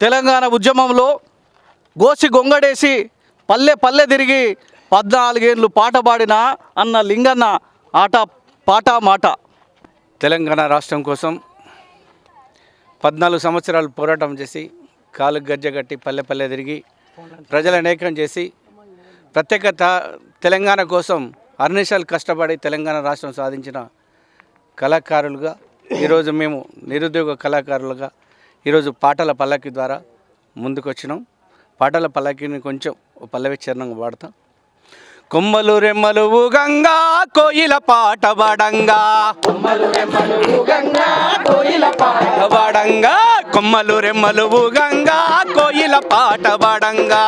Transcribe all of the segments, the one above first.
తెలంగాణ ఉద్యమంలో గోసి గొంగడేసి పల్లె పల్లె తిరిగి పద్నాలుగేళ్ళు పాట పాడిన అన్న లింగన్న ఆట పాట మాట. తెలంగాణ రాష్ట్రం కోసం పద్నాలుగు సంవత్సరాలు పోరాటం చేసి కాలు గజ్జగట్టి పల్లె పల్లె తిరిగి ప్రజల ఏకం చేసి ప్రత్యేక తెలంగాణ కోసం అర్నిషాలు కష్టపడి తెలంగాణ రాష్ట్రం సాధించిన కళాకారులుగా ఈరోజు మేము నిరుద్యోగ కళాకారులుగా ఈరోజు పాటల పల్లకి ద్వారా ముందుకు వచ్చినాం పాటల పల్లకిని కొంచెం పల్లవి చరణంగా పాడతాం. కొమ్మలు రెమ్మలు గంగా కోయిల పాట పాడంగా. పాడంగా కొమ్మలు రెమ్మలు గంగా కోయిల పాట పాడంగా.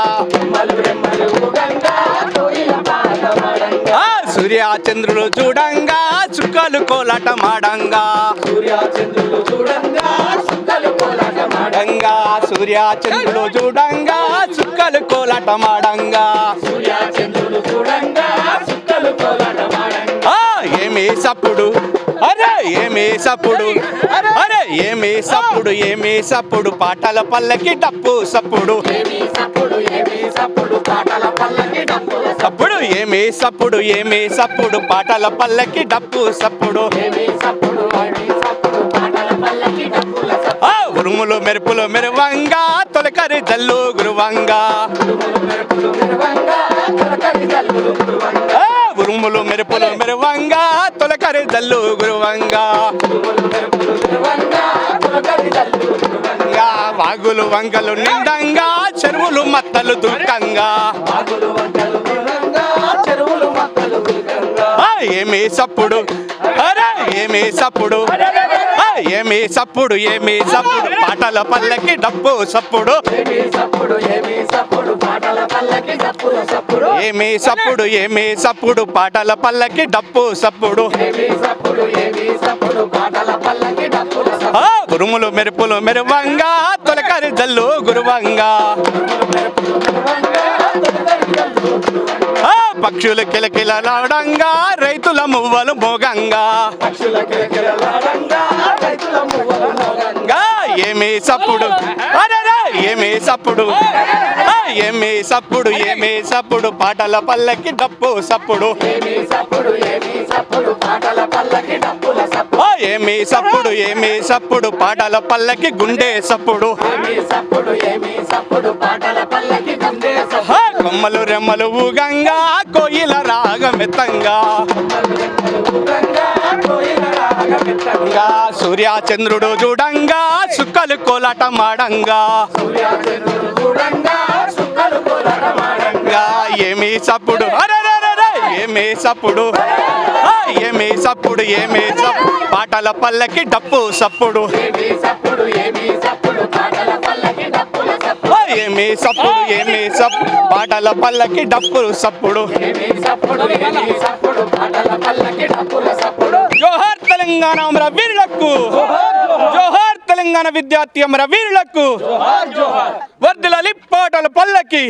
ఆ, సూర్యచంద్రులు చూడంగా చుక్కలు కోలాట మాడంగా సూర్యచంద్రులు చూడంగా చూడంగా సూర్య చంద్రుడు చూడంగా చుక్కలు కోలాటమాడంగా. ఏమి సప్పుడు? అరే ఏమి సప్పుడు? అరే ఏమి సప్పుడు? ఏమి సప్పుడు? పాటల పల్లకి డప్పు సప్పుడు. సప్పుడు ఏమి సప్పుడు? ఏమి సప్పుడు? పాటల పల్లకి డప్పు సప్పుడు. ఆ, ఉరుములు మెరుపులు మెరువంగా తొలకరి జల్లు గురువంగా. ఉరుములు మెరుపులు మెరువంగా తొలకరి జల్లు గురువంగా. వాగులు వంగలు నిండంగా చెరువులు మత్తలు దుర్గంగా. ఏమేసప్పుడు ఏమి సప్పుడు అరే ఏమి సప్పుడు. ఏమి సప్పుడు ఏమి సప్పుడు పాటల పల్లకి డప్పు సప్పుడు ఏమి సప్పుడు ఏమి సప్పుడు పాటల పల్లకి డప్పు సప్పుడు ఉరుములు మెరుపులు మెరువంగా తొలకరి జల్లు గురువంగా. ఆ, పక్షులు కిలకిలలాడంగా రైతుల మువ్వలు మోగంగా. సప్పుడు ఏమి సప్పుడు? అరెరే ఏమి సప్పుడు? ఆ, ఏమి సప్పుడు ఏమి సప్పుడు? పాటల పల్లకి డప్పుల సప్పుడు. ఏమి సప్పుడు ఏమి సప్పుడు పాటల పల్లకి గుండె సప్పుడు. కొమ్మలు రెమ్మలు ఊగంగా కోయిల రాగమెత్తంగా. సూర్యచంద్రుడు చూడంగా సుక్కలు కోలాట మాడంగా ఇంకా ఏమి సప్పుడు అరెరెరెరె, ఏమి సప్పుడు ఆ, ఏమి సప్పుడు ఏమి సప్పుడు పాటల పల్లకి డప్పు సప్పుడు. ఆ, ఏమి సప్పుడు ఏమి సప్పుడు పాటల పల్లకి డప్పు సప్పుడు. జోహార్ తెలంగాణ అమర వీరులకు. జోహార్ తెలంగాణ విద్యార్థి అమర వీరులకు. వర్దిలాలి పాటల పల్లకి.